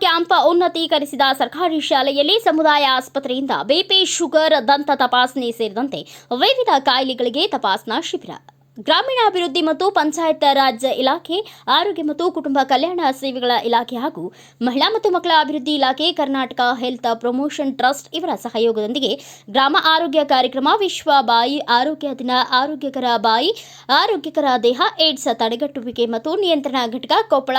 ಅನುಮತೀಕರಿಸಿದ ಸರ್ಕಾರಿ ಶಾಲೆಯಲ್ಲಿ ಸಮುದಾಯ ಆಸ್ಪತ್ರೆಯಿಂದ ಬಿಪಿ ಶುಗರ್ ದಂತ ತಪಾಸಣೆ ಸೇರಿದಂತೆ ವಿವಿಧ ಕಾಯಿಲೆಗಳಿಗೆ ತಪಾಸಣಾ ಶಿಬಿರ. ಗ್ರಾಮೀಣಾಭಿವೃದ್ಧಿ ಮತ್ತು ಪಂಚಾಯತ್ ರಾಜ್ ಇಲಾಖೆ, ಆರೋಗ್ಯ ಮತ್ತು ಕುಟುಂಬ ಕಲ್ಯಾಣ ಸೇವೆಗಳ ಇಲಾಖೆ ಹಾಗೂ ಮಹಿಳಾ ಮತ್ತು ಮಕ್ಕಳ ಅಭಿವೃದ್ಧಿ ಇಲಾಖೆ, ಕರ್ನಾಟಕ ಹೆಲ್ತ್ ಪ್ರಮೋಷನ್ ಟ್ರಸ್ಟ್ ಇವರ ಸಹಯೋಗದೊಂದಿಗೆ ಗ್ರಾಮ ಆರೋಗ್ಯ ಕಾರ್ಯಕ್ರಮ ವಿಶ್ವ ಬಾಯಿ ಆರೋಗ್ಯ ದಿನ, ಆರೋಗ್ಯಕರ ಬಾಯಿ, ಆರೋಗ್ಯಕರ ದೇಹ, ಏಡ್ಸ್ ತಡೆಗಟ್ಟುವಿಕೆ ಮತ್ತು ನಿಯಂತ್ರಣ ಘಟಕ ಕೊಪ್ಪಳ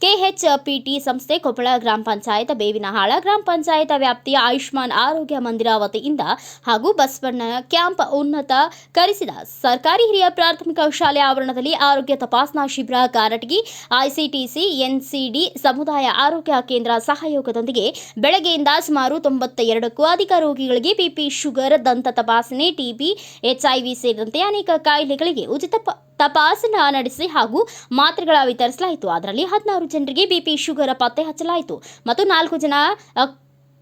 ಕೆಎಚ್ಪಿಟಿ ಸಂಸ್ಥೆ ಕೊಪ್ಪಳ ಗ್ರಾಮ ಪಂಚಾಯತ್ ಬೇವಿನಹಾಳ ಗ್ರಾಮ ಪಂಚಾಯತ್ ವ್ಯಾಪ್ತಿಯ ಆಯುಷ್ಮಾನ್ ಆರೋಗ್ಯ ಮಂದಿರ ವತಿಯಿಂದ ಹಾಗೂ ಬಸವಣ್ಣ ಕ್ಯಾಂಪ್ ಉನ್ನತ ಕರೆಸಿದ ಸರ್ಕಾರಿ ಹಿರಿಯ ಪ್ರಾಥಮಿಕ ಶಾಲೆ ಆವರಣದಲ್ಲಿ ಆರೋಗ್ಯ ತಪಾಸಣಾ ಶಿಬಿರ ಕಾರಟಗಿ ಐಸಿಟಿಸಿ, ಎನ್ಸಿಡಿ ಸಮುದಾಯ ಆರೋಗ್ಯ ಕೇಂದ್ರ ಸಹಯೋಗದೊಂದಿಗೆ ಬೆಳಗ್ಗೆಯಿಂದ ಸುಮಾರು ತೊಂಬತ್ತ ಎರಡಕ್ಕೂ ಅಧಿಕ ರೋಗಿಗಳಿಗೆ ಬಿಪಿ ಶುಗರ್ ದಂತ ತಪಾಸಣೆ, ಟಿಬಿ, ಎಚ್ಐವಿ ಸೇರಿದಂತೆ ಅನೇಕ ಕಾಯಿಲೆಗಳಿಗೆ ಉಚಿತ ತಪಾಸಣಾ ನಡೆಸಿ ಹಾಗೂ ಮಾತ್ರೆಗಳ ವಿತರಿಸಲಾಯಿತು. ಅದರಲ್ಲಿ ಹದಿನಾರು ಜನರಿಗೆ ಬಿಪಿ ಶುಗರ್ ಪತ್ತೆ ಹಚ್ಚಲಾಯಿತು. ಮತ್ತು ನಾಲ್ಕು ಜನ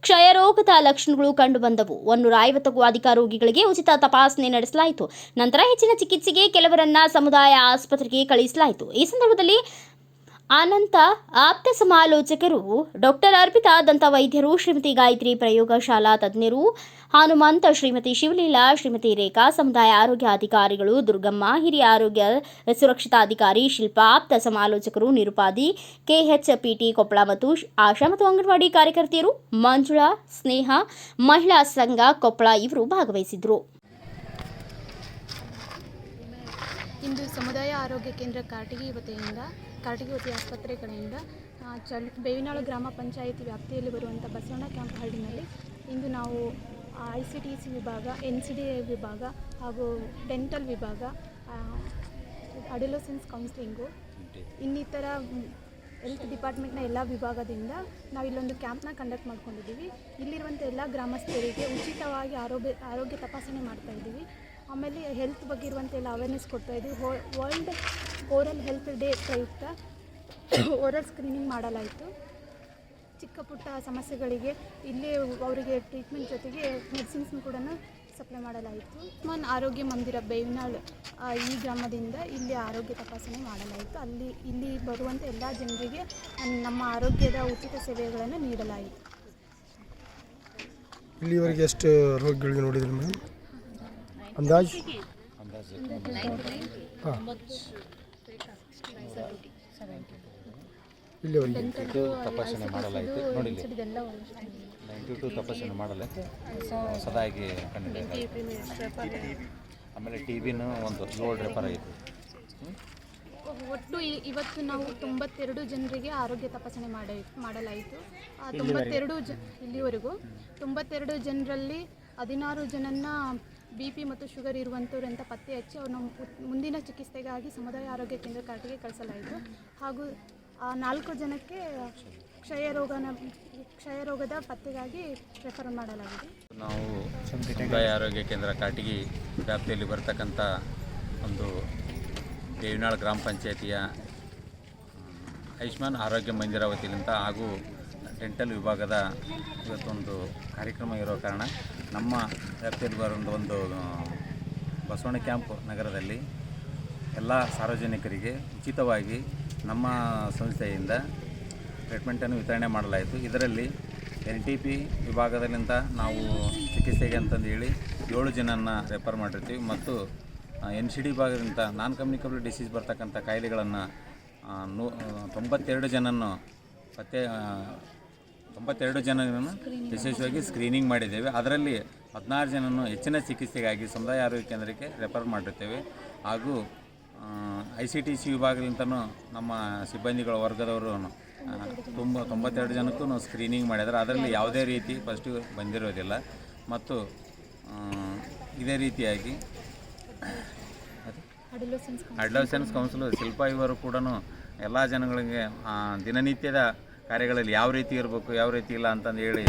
ಕ್ಷಯರೋಗದ ಲಕ್ಷಣಗಳು ಕಂಡುಬಂದವು. ಒಂದೂರ ಐವತ್ತಕ್ಕೂ ಅಧಿಕ ರೋಗಿಗಳಿಗೆ ಉಚಿತ ತಪಾಸಣೆ ನಡೆಸಲಾಯಿತು. ನಂತರ ಹೆಚ್ಚಿನ ಚಿಕಿತ್ಸೆಗೆ ಕೆಲವರನ್ನ ಸಮುದಾಯ ಆಸ್ಪತ್ರೆಗೆ ಕಳುಹಿಸಲಾಯಿತು. ಈ ಸಂದರ್ಭದಲ್ಲಿ ಅನಂತ ಆಪ್ತ ಸಮಾಲೋಚಕರು ಡಾಕ್ಟರ್ ಅರ್ಪಿತಾ ದಂತ ವೈದ್ಯರು ಶ್ರೀಮತಿ ಗಾಯತ್ರಿ ಪ್ರಯೋಗಶಾಲಾ ತಜ್ಞರು ಹನುಮಂತ, ಶ್ರೀಮತಿ ಶಿವಲೀಲಾ, ಶ್ರೀಮತಿ ರೇಖಾ ಸಮುದಾಯ ಆರೋಗ್ಯ ಅಧಿಕಾರಿಗಳು, ದುರ್ಗಮ್ಮ, ಹಿರಿಯ ಆರೋಗ್ಯ ಸುರಕ್ಷತಾ ಅಧಿಕಾರಿ ಶಿಲ್ಪ, ಆಪ್ತ ಸಮಾಲೋಚಕರು, ನಿರುಪಾದಿ, ಕೆಎಚ್ಪಿಟಿ ಕೊಪ್ಪಳ ಮತ್ತು ಆಶಾ ಮತ್ತು ಅಂಗನವಾಡಿ ಕಾರ್ಯಕರ್ತೆಯರು, ಮಂಜುಳಾ, ಸ್ನೇಹ, ಮಹಿಳಾ ಸಂಘ ಕೊಪ್ಪಳ ಇವರು ಭಾಗವಹಿಸಿದ್ರು. ಇಂದು ಸಮುದಾಯ ಆರೋಗ್ಯ ಕೇಂದ್ರ ಕಾಟಗಿ ವತಿಯಿಂದ ಕಾರಟಗಿ ವತಿ ಆಸ್ಪತ್ರೆ ಕಡೆಯಿಂದ ಚಳ್, ಬೇವಿನಾಳು ಗ್ರಾಮ ಪಂಚಾಯಿತಿ ವ್ಯಾಪ್ತಿಯಲ್ಲಿ ಬರುವಂಥ ಬಸವಣ್ಣ ಕ್ಯಾಂಪ್ ಹಳ್ಳಿನಲ್ಲಿ ಇಂದು ನಾವು ಐ ಸಿ ಟಿ ಸಿ ವಿಭಾಗ ಎನ್ ಸಿ ಡಿ ವಿಭಾಗ ಹಾಗೂ ಡೆಂಟಲ್ ವಿಭಾಗ ಅಡಿಲೋಸೆನ್ಸ್ ಕೌನ್ಸಿಲಿಂಗು, ಇನ್ನಿತರ ಹೆಲ್ತ್ ಡಿಪಾರ್ಟ್ಮೆಂಟ್ನ ಎಲ್ಲ ವಿಭಾಗದಿಂದ ನಾವು ಇಲ್ಲೊಂದು ಕ್ಯಾಂಪ್ನ ಕಂಡಕ್ಟ್ ಮಾಡ್ಕೊಂಡಿದ್ದೀವಿ. ಇಲ್ಲಿರುವಂಥ ಎಲ್ಲ ಗ್ರಾಮಸ್ಥರಿಗೆ ಉಚಿತವಾಗಿ ಆರೋಗ್ಯ ಆರೋಗ್ಯ ತಪಾಸಣೆ ಮಾಡ್ತಾ ಇದ್ದೀವಿ. ಆಮೇಲೆ ಹೆಲ್ತ್ ಬಗ್ಗೆ ಇರುವಂಥ ಎಲ್ಲ ಅವೇರ್ನೆಸ್ ಕೊಡ್ತಾ ಇದ್ದೀವಿ ವರ್ಲ್ಡ್ ಓರಲ್ ಹೆಲ್ತ್ ಡೇ ಪ್ರಯುಕ್ತ ಓರಲ್ ಸ್ಕ್ರೀನಿಂಗ್ ಮಾಡಲಾಯಿತು. ಚಿಕ್ಕ ಪುಟ್ಟ ಸಮಸ್ಯೆಗಳಿಗೆ ಇಲ್ಲಿ ಅವರಿಗೆ ಟ್ರೀಟ್ಮೆಂಟ್ ಜೊತೆಗೆ ಮೆಡಿಸಿನ್ಸ್ ಕೂಡ ಸಪ್ಲೈ ಮಾಡಲಾಯಿತು. ಮನ್ ಆರೋಗ್ಯ ಮಂದಿರ ಬೇವಿನಾಳ್ ಈ ಗ್ರಾಮದಿಂದ ಇಲ್ಲಿ ಆರೋಗ್ಯ ತಪಾಸಣೆ ಮಾಡಲಾಯಿತು. ಅಲ್ಲಿ, ಇಲ್ಲಿ ಬರುವಂಥ ಎಲ್ಲ ಜನರಿಗೆ ನಮ್ಮ ಆರೋಗ್ಯದ ಉಚಿತ ಸೇವೆಗಳನ್ನು ನೀಡಲಾಯಿತು. ಇಲ್ಲಿವರೆಗೆ ಎಷ್ಟು ರೋಗಿಗಳಿಗೆ ನೋಡಿದ್ರಿ ಮೇಡಮ್? ಅಂದಾಜು? ಹಾಂ. ತಪಾಸಣೆ ಮಾಡಲಾಯಿತು. ನೋಡಿ ನೈಂಟಿ ಟು ತಪಾಸಣೆ ಮಾಡಲ್ಲ ಸದಾಗಿ ಕಂಡಿದೆ ಆಮೇಲೆ ಟಿ ವಿನೂ ಒಂದು ಏಳು ರೆಫರ್ ಆಯಿತು. ಒಟ್ಟು ಇವತ್ತು ನಾವು ತೊಂಬತ್ತೆರಡು ಜನರಿಗೆ ಆರೋಗ್ಯ ತಪಾಸಣೆ ಮಾಡಿ ಮಾಡಲಾಯಿತು. ತೊಂಬತ್ತೆರಡು ಜ ಇಲ್ಲಿವರೆಗೂ. ತೊಂಬತ್ತೆರಡು ಜನರಲ್ಲಿ ಹದಿನಾರು ಜನನ್ನ ಬಿ ಪಿ ಮತ್ತು ಶುಗರ್ ಇರುವಂಥವ್ರು ಅಂತ ಪತ್ತೆ ಹಚ್ಚಿ ಅವ್ರನ್ನ ಮುಂದಿನ ಚಿಕಿತ್ಸೆಗಾಗಿ ಸಮುದಾಯ ಆರೋಗ್ಯ ಕೇಂದ್ರ ಕಾರ್ಟಿಗೆ ಕಳಿಸಲಾಯಿತು. ಹಾಗೂ ಆ ನಾಲ್ಕು ಜನಕ್ಕೆ ಕ್ಷಯ ರೋಗನ, ಕ್ಷಯ ರೋಗದ ಪತ್ತೆಗಾಗಿ ರೆಫರ್ ಮಾಡಲಾಗಿದೆ. ನಾವು ಸಮುದಾಯ ಆರೋಗ್ಯ ಕೇಂದ್ರ ಕಾಟಿಗಿ ವ್ಯಾಪ್ತಿಯಲ್ಲಿ ಬರ್ತಕ್ಕಂಥ ಒಂದು ದೇವಿನಾಳ್ ಗ್ರಾಮ ಪಂಚಾಯತಿಯ ಆಯುಷ್ಮಾನ್ ಆರೋಗ್ಯ ಮಂದಿರ ವತಿಯಿಂದ ಹಾಗೂ ಡೆಂಟಲ್ ವಿಭಾಗದ ಇವತ್ತೊಂದು ಕಾರ್ಯಕ್ರಮ ಇರೋ ಕಾರಣ ನಮ್ಮ ವ್ಯಾಪ್ತಿಯಲ್ಲಿ ಒಂದು ಬಸವಣ್ಣ ಕ್ಯಾಂಪ್ ನಗರದಲ್ಲಿ ಎಲ್ಲ ಸಾರ್ವಜನಿಕರಿಗೆ ಉಚಿತವಾಗಿ ನಮ್ಮ ಸಂಸ್ಥೆಯಿಂದ ಟ್ರೀಟ್ಮೆಂಟನ್ನು ವಿತರಣೆ ಮಾಡಲಾಯಿತು. ಇದರಲ್ಲಿ ಎನ್ ಟಿ ಪಿ ವಿಭಾಗದಲ್ಲಿಂದ ನಾವು ಚಿಕಿತ್ಸೆಗೆ ಅಂತಂದು ಹೇಳಿ ಏಳು ಜನನ ರೆಫರ್ ಮಾಡಿರ್ತೀವಿ ಮತ್ತು ಎನ್ ಸಿ ಡಿ ವಿಭಾಗದಿಂದ ನಾನ್ ಕಮ್ಯುನಿಕಬಲ್ ಡಿಸೀಸ್ ಬರ್ತಕ್ಕಂಥ ಕಾಯಿಲೆಗಳನ್ನು ನೂ ತೊಂಬತ್ತೆರಡು ಜನನ್ನು ಪತ್ತೆ ತೊಂಬತ್ತೆರಡು ಜನರನ್ನು ವಿಶೇಷವಾಗಿ ಸ್ಕ್ರೀನಿಂಗ್ ಮಾಡಿದ್ದೇವೆ. ಅದರಲ್ಲಿ ಹದಿನಾರು ಜನನ್ನು ಹೆಚ್ಚಿನ ಚಿಕಿತ್ಸೆಗಾಗಿ ಸಮುದಾಯ ಆರೋಗ್ಯ ಕೇಂದ್ರಕ್ಕೆ ರೆಫರ್ ಮಾಡಿರ್ತೇವೆ. ಹಾಗೂ ಐ ಸಿ ಟಿ ಸಿ ವಿಭಾಗದಿಂದನೂ ನಮ್ಮ ಸಿಬ್ಬಂದಿಗಳ ವರ್ಗದವರು ತುಂಬ ತೊಂಬತ್ತೆರಡು ಜನಕ್ಕೂ ಸ್ಕ್ರೀನಿಂಗ್ ಮಾಡಿದ್ದಾರೆ. ಅದರಲ್ಲಿ ಯಾವುದೇ ರೀತಿ ಫಸ್ಟು ಬಂದಿರೋದಿಲ್ಲ. ಮತ್ತು ಇದೇ ರೀತಿಯಾಗಿ ಅಡ್ಲೋಸೆನ್ಸ್ ಕೌನ್ಸಿಲು ಕೌನ್ಸಿಲ್ ಶಿಲ್ಪ ಇವರು ಕೂಡ ಎಲ್ಲ ಜನಗಳಿಗೆ ದಿನನಿತ್ಯದ ಕಾರ್ಯಗಳಲ್ಲಿ ಯಾವ ರೀತಿ ಇರಬೇಕು ಯಾವ ರೀತಿ ಇಲ್ಲ ಅಂತಂದು ಹೇಳಿ.